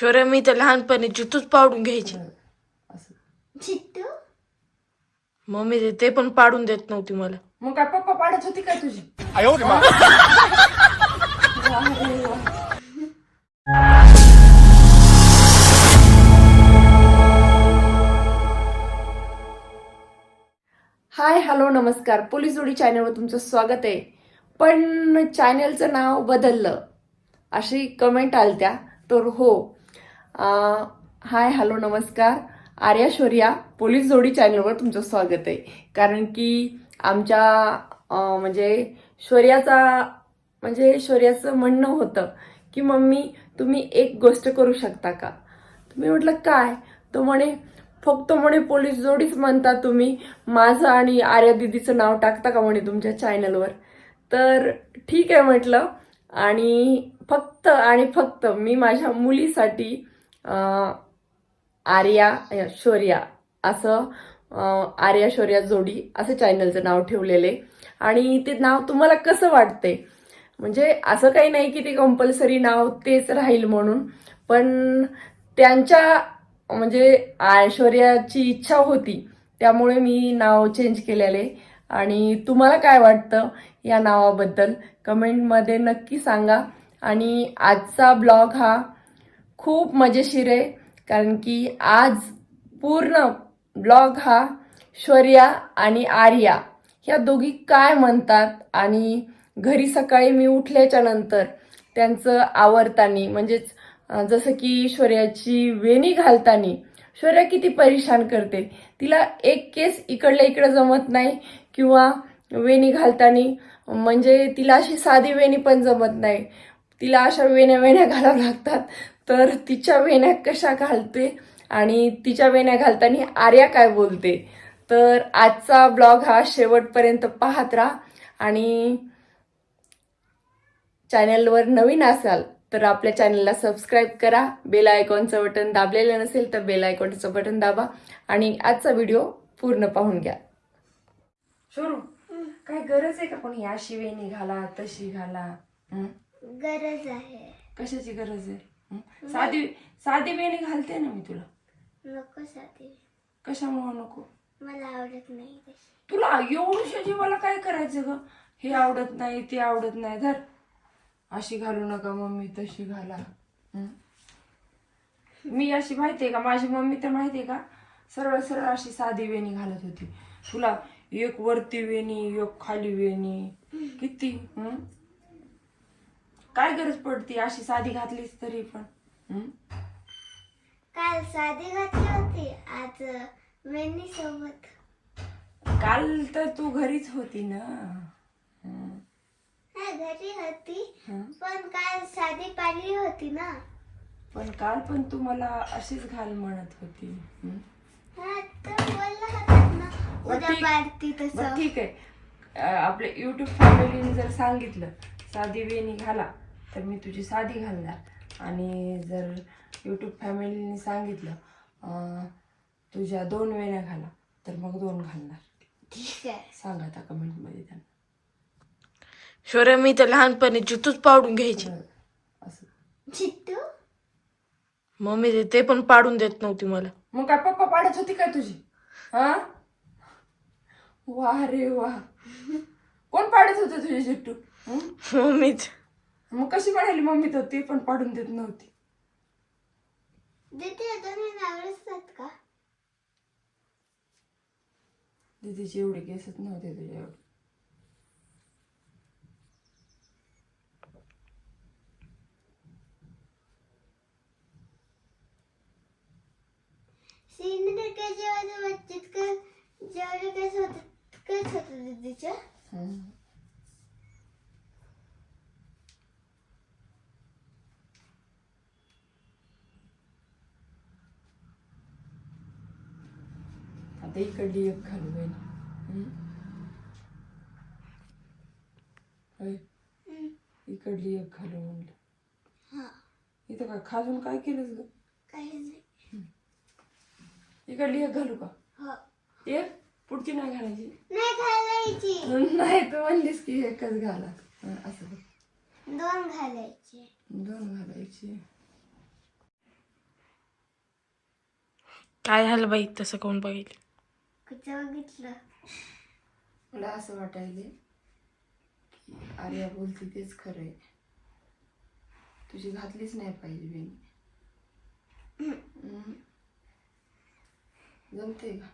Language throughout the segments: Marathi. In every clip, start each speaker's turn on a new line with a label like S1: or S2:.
S1: शौर्य मी तर लहानपणी चित्तूच पाडून घ्यायची.
S2: असं
S3: चित्तू?
S1: मम्मी ते- ते पण पाडून देत नव्हती मला.
S2: मग काय पप्पा पाडत होती काय तुझी? हाय हॅलो नमस्कार. पोलीस जोडी चॅनलवर तुमचं स्वागत आहे. पण चॅनलचं नाव बदललं. अशी कमेंट आलत्या. तर हो हाय हॅलो नमस्कार. आर्या शौर्या पोलीस जोडी चॅनलवर तुमचं स्वागत आहे. कारण की आमच्या म्हणजे शौर्याचा म्हणजे शौर्याचं म्हणणं होतं की मम्मी तुम्ही एक गोष्ट करू शकता का? तुम्ही म्हटलं काय? तो म्हणे फक्त म्हणे पोलीस जोडीच म्हणता तुम्ही. माझं आणि आर्या दिदीचं नाव टाकता का म्हणे तुमच्या चॅनलवर? तर ठीक आहे म्हटलं. आणि फक्त आणि फक्त मी माझ्या मुलीसाठी आर्या शौर्या असं आर्या शौर्या जोडी असं चॅनलचं नाव ठेवलेलं. आहे आणि ते नाव तुम्हाला कसं वाटते म्हणजे असं काही नाही की ते कंपल्सरी नाव तेच राहील म्हणून पण त्यांच्या म्हणजे ऐश्वर्याची इच्छा होती. त्यामुळे मी नाव चेंज केलेले. आणि तुम्हाला काय वाटतं या नावाबद्दल? कमेंटमध्ये नक्की सांगा. आणि आजचा ब्लॉग हा खूप मजेशीर आहे. कारण की आज पूर्ण ब्लॉग हा शौर्या आणि आर्या ह्या दोघी काय म्हणतात आणि घरी सकाळी मी उठल्याच्या नंतर त्यांचं आवरतानी म्हणजेच जसं की शौर्याची वेणी घालतानी शौर्या किती परेशान करते. तिला एक केस इकडल्या इकडं जमत नाही किंवा वेणी घालतानी म्हणजे तिला अशी साधी वेणी पण जमत नाही. तिला अशा वेण्या वेण्या घालाव्या लागतात. तर तिच्या वेण्या कशा घालते आणि तिच्या वेण्या घालताना आर्या काय बोलते? तर आजचा ब्लॉग हा शेवटपर्यंत पाहत राहा. आणि चॅनलवर नवीन असाल तर आपल्या चॅनलला सबस्क्राईब करा. बेल आयकॉनचं बटन दाबलेलं नसेल तर बेल आयकॉनचं बटन दाबा. आणि आजचा व्हिडिओ पूर्ण पाहून घ्या. शोरू काय गरज आहे का पण ही अशी वेणी घाला तशी घाला? हं?
S3: गरज आहे.
S2: कशाची गरज आहे? हं? साधी साधी वेणी घालते ना मी तुला.
S3: नको साधी
S2: कशामुळे नको?
S3: मला आवडत नाही तशी.
S2: तुला एवढ्याशी मला काय करायचं ग? हे आवडत नाही ते आवडत नाही. धर. अशी घालू नका मम्मी तशी घाला. हं? मी अशी माहितीये का? माझी मम्मी तर माहितीये का? सरळ सरळ अशी साधी वेणी घालत होती. तुला एक वरती वेणी एक खाली वेणी. किती? हं? काय गरज पडती अशी साधी घातलीस तरी पण हं?
S3: काल साधी घातली होती आज वेणी सोबत
S2: काल तर तू घरीच होती ना हं.
S3: हा घरी होती
S2: हं.
S3: पण काल साधी पाडली होती ना
S2: पण काल पण तू मला अशीच घाल म्हणत होती हं?
S3: हा तर बोलला होतात ना उद्या
S2: ठीक-
S3: पाडती
S2: बरं
S3: तसं
S2: ठीक आहे अं, आपल्या युट्यूब फॅमिलीने जर सांगितलं साधी वेणी घाला तर मी तुझी साधी घालणार. आणि जर युट्यूब फॅमिलीने सांगितलं अं, तुझ्या दोन वेण्या घाला तर मग दोन घालणार.
S3: ठीक आहे.
S2: सांगा आता कमेंटमध्ये त्यांना.
S1: शौर्य मी तर लहानपणी चित्तूच पाडून घ्यायची.
S2: असं.
S3: चित्तू
S1: मम्मी ते- ते पण पाडून देत नव्हती मला.
S2: मग काय पप्पा पाडत होती काय तुझी? हा? वा रे वा. कोण पाडत होते तुझे चिट्टू हं?
S1: मम्मीच.
S2: मग कशी म्हणाली मम्मी तर ती पण पाडून देत नव्हती.
S3: दीदी दोन्ही आवडतात का?
S2: दीदीचे एवढे केसच नव्हते तुझ्या एवढे.
S3: सीन काय जेव्हा जितकं जेवढे केस होत तितकंच होतं दीदीच्या
S2: आता इकडली एक घालू बाई इकडली एक घालू म्हणलं
S3: हा
S2: इथं का खाजून काय केलंस ग इकडली एक घालू का
S3: हो
S2: एक पुढची नाही घालायची?
S3: नाही घालायची.
S2: नाही तू म्हणलीस की एकच घाला. हं, असं.
S3: दोन घालायचे.
S2: दोन घालायची.
S1: काय झालं बाई? तसं कोण बघितलं?
S3: कुठं बघितलं?
S4: मला असं वाटायले की आर्या बोलते तेच खरं आहे तुझी घातलीच नाही पाहिजे बेनी. जमते का?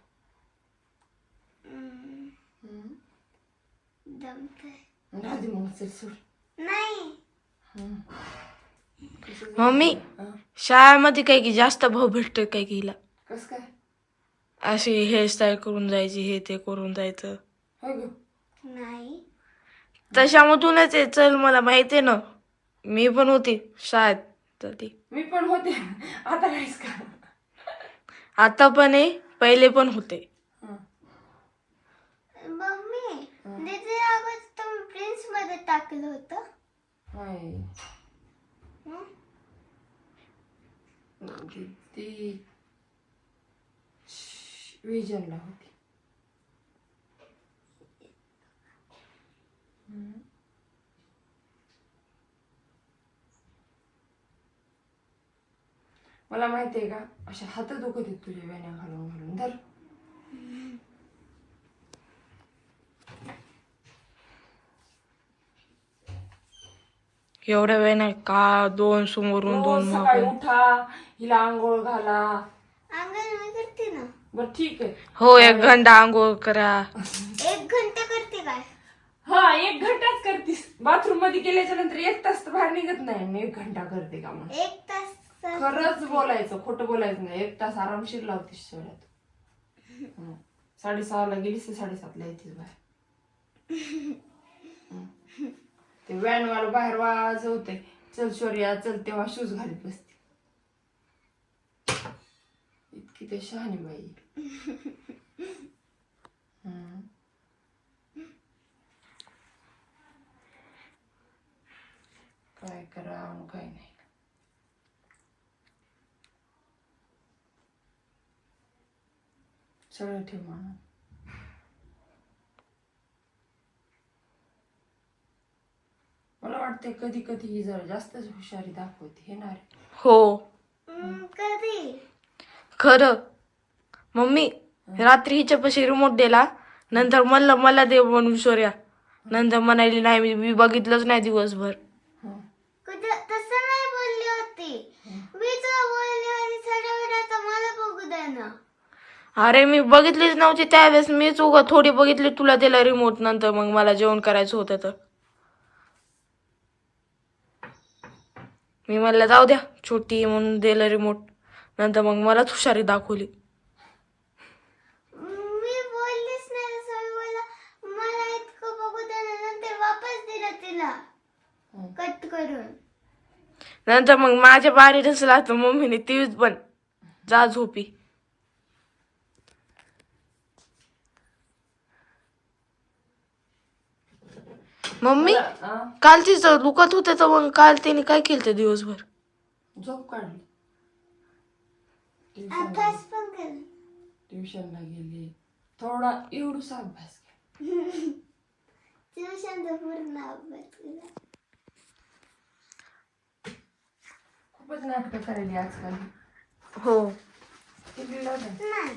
S4: दे मग चल सोड.
S3: नाही.
S1: मम्मी? शाळेमध्ये काय की जास्त भाऊ भेटतोय काय की हिला.
S4: कसं काय?
S1: अशी हेअरस्टाईल करून जायची हे ते करून जायचं.
S4: ग.
S3: नाही.
S1: तशामधूनच आहे चल मला माहिती आहे ना. मी पण होती शाळेत तर ती
S4: मी पण होते. आता नाहीस का?
S1: आता पण आहे पहिले पण होते.
S4: हं.
S3: मम्मी दीदी अगोदर तुम्ही प्रिन्समध्ये टाकलं होतं.
S4: होय
S3: हं?
S4: ती ती विजनला होती. मला माहिती आहे का? अशा हात दुखत आहेत तुझ्या वेण्या घालून घालून धर.
S1: एवढ्या वेळ नाही का? दोन समोरून दोन
S4: सकाळी उठा हिला आंघोळ घाला. बर ठीक आहे.
S1: हो एक घंटा आंघोळ करा.
S3: एक घंटा करते काय
S4: हा एक घंटाच करतीस. बाथरूममध्ये गेल्याच्यानंतर एक तास तर बाहेर निघत नाही. आणि एक घंटा करते का मग
S3: एक तास तर-
S4: खरंच बोलायचं खोटं बोलायचं नाही. एक तास आरामशीर लावतीस शेवड्यात हं. साडेसहाला गेलीस तर साडेसातला येतीस बाहेर. हं. ते व्हॅन वाला बाहेर वाजवते चल शौर्या चल तेव्हा शूज घालीत बसते इतकी ते शहाणी बाई? हं. काय करा आणि काय नाही. सगळं ठेव म्हणून. मला वाटते कधी कधी ही जरा जास्तच हुशारी दाखवते हे ना रे?
S1: हो. खरं. मम्मी रात्री हिच्यापाशी रिमोट दिला नंतर म्हणलं मला दे म्हणून शौर्या. नंतर म्हणाली नाही मी- मी बघितलंच नाही दिवसभर.
S3: कुठं तसं नाही बोलली होती. मी तुला बोलली आणि थोड्या वेळात मला बघू दे ना.
S1: अरे मी बघितलीच नव्हती त्यावेळेस. मीच उगा थोडी बघितली तुला दिला रिमोट नंतर मग मला जेवण करायचं होतं तर. मी म्हणलं जाऊ द्या छोटी आहे म्हणून दिलं रिमोट नंतर मग मलाच हुशारी दाखवली.
S3: मी बोललीच नाही मला इतकं बघू नंतर वापस दिलं तिला. कट करून.
S1: नंतर मग माझ्या बारी रसला तर मम्मीने तीच पण जा झोपी. मम्मी? काल तिचं दुखत होते तर मग काल तिने काय केलं ते दिवसभर?
S4: झोप काढली.
S3: अभ्यास पण कर
S4: ट्युशनला गेली. थोडा एवढूसा अभ्यास केला.
S3: ट्युशनचा पूर्ण अभ्यास केला.
S4: खूपच नाटकं करायली आजकाल.
S1: हो.
S4: किती लाव दे
S3: नाही.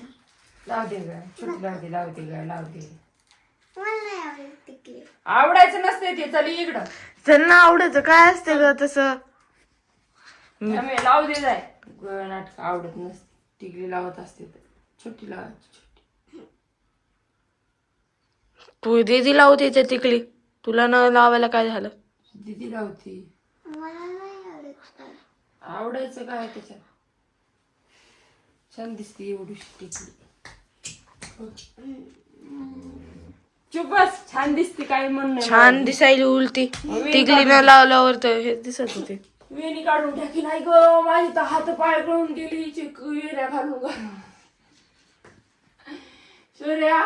S4: लाव दे ग. छोटी लाव दे लाव दे ग लाव दे
S3: मला नाही आवडत टिकली
S4: आवडायचं नसते ते चल इकडं.
S1: त्यांना आवडायचं. काय असते ग तसं?
S4: आम्ही लाव दे जाय नाटक आवडत नसते. टिकली लावत असते. छोटी लावायची छोटी.
S1: तू दीदी लावते ते तिकली तुला न लावायला काय झालं?
S4: दिदी लावती.
S3: मला नाही आवडत काय.
S4: आवडायचं काय त्याच्यात? छान दिसते एवढीशी टिकली. चुप बस. छान दिसते काय म्हणणं
S1: छान दिसायली उलटी. तिकली न लावल्यावर तर हे दिसत होते.
S4: वेणी काढून टाकी नाही ग. माझी तर हात पाय गळून गेली. चिक वेण्या घालून घालून सूर्या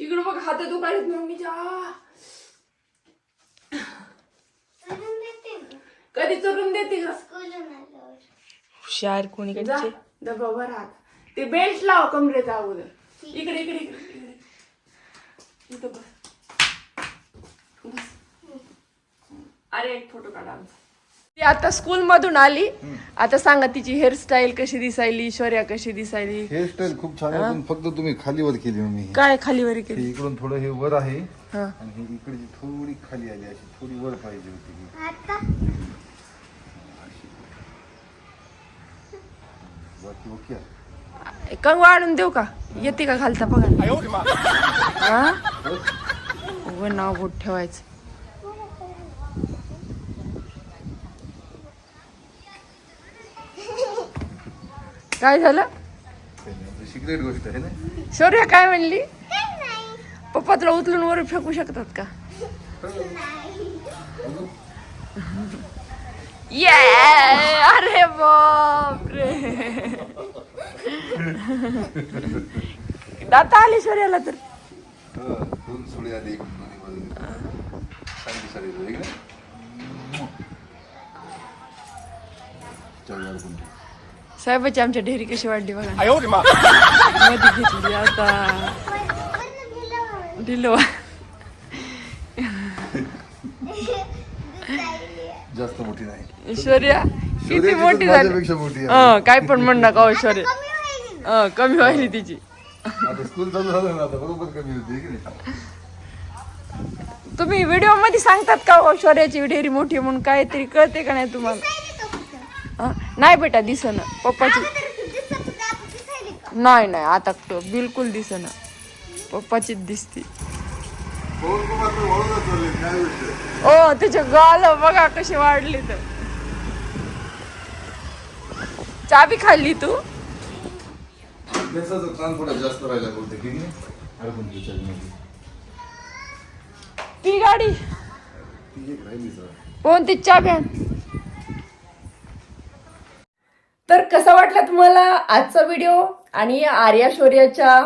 S4: इकडं बघ हात दुखायलेत मम्मीच्या. कधी चढून देते ग?
S1: हुशार कोणी
S4: जा डबा भर हात ते बेल्ट लाव कमरेचा अगोदर. इकडे इकडे इकडे इकडे. इथं बस. अरे एक फोटो काढा
S3: ती आता स्कूल मधून आली आता सांगा तिची हेअरस्टाईल कशी दिसायली शौर्या कशी दिसायली?
S5: हेअरस्टाईल खूप छान आहे पण फक्त तुम्ही खालीवर केली मम्मी ही.
S3: काय खालीवरी केली?
S5: इकडून थोडं हे वर आहे.
S3: हा.
S5: आणि ही इकडची थोडी खाली आली अशी थोडी वर पाहिजे होती.
S6: आता?
S5: बाकी ओके आहे.
S3: कंग वाढून देऊ का? येते का घालता बघा हा? उभं नाव बोट ठेवायचं. काय झालं?
S5: सिक्रेट गोष्ट आहे ना?
S3: शौर्य काय म्हणली? पप्पा तुला उचलून वर फेकू शकतात का? ये अरे बाप रे दाता आली शौर्याला तर.
S5: हा, दोन सुळे आले एक दोन्ही बाजूने चांगली साडी
S3: साहेबाची आमच्या ढेरी कशी वाढली बघा. मध्ये घेतली आता. ढिलो
S5: जास्त मोठी नाही.
S3: ऐश्वर्या किती मोठी झाली.
S5: माझ्यापेक्षा मोठी आहे.
S3: हं, काय पण म्हण नका हो ऐश्वर्या. हं, कमी व्हायली तिची.
S5: आता स्कूल चालू झालं ना आता बरोबर कमी होती है की नाही?
S3: तुम्ही व्हिडिओमध्ये सांगतात का हो, शौर्याची ढेरी मोठी आहे म्हणून? काहीतरी कळते का नाही तुम्हाला? नाही बेटा दिसन. पप्पाची नाही नाही आता बिलकुल दिसन. पप्पाचीच दिसती. ओ तिचे गाल बघा कशी वाढली तर. चाबी खाल्ली तू?
S5: केसाचं ताण थोडा जास्त राहिला बोलते की नाही अरे पण विचार
S3: ती गाडी. कोणती? चाबी आण
S2: तर कसा वाटला तुम्हाला आजचा व्हिडिओ आणि आर्या शौर्याच्या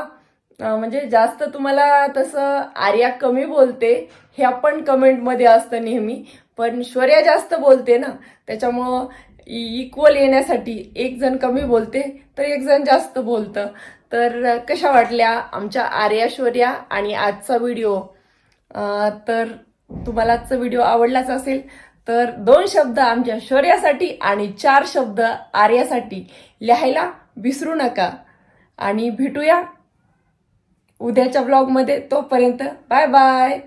S2: म्हणजे जास्त तुम्हाला तसं आर्या कमी बोलते हे आपण कमेंटमध्ये असतं नेहमी. पण शौर्या जास्त बोलते ना त्याच्यामुळं इक्वल येण्यासाठी एक जण कमी बोलते तर एक जण जास्त बोलतं. तर कशा वाटल्या आमच्या आर्या शौर्या आणि आजचा व्हिडिओ तर तुम्हाला आजचा व्हिडिओ आवडलाच असेल तर दोन शब्द आमच्या शौर्यासाठी आणि चार शब्द आर्यासाठी लिहायला विसरू नका. आणि भेटूया उद्याच्या ब्लॉगमध्ये तोपर्यंत बाय बाय.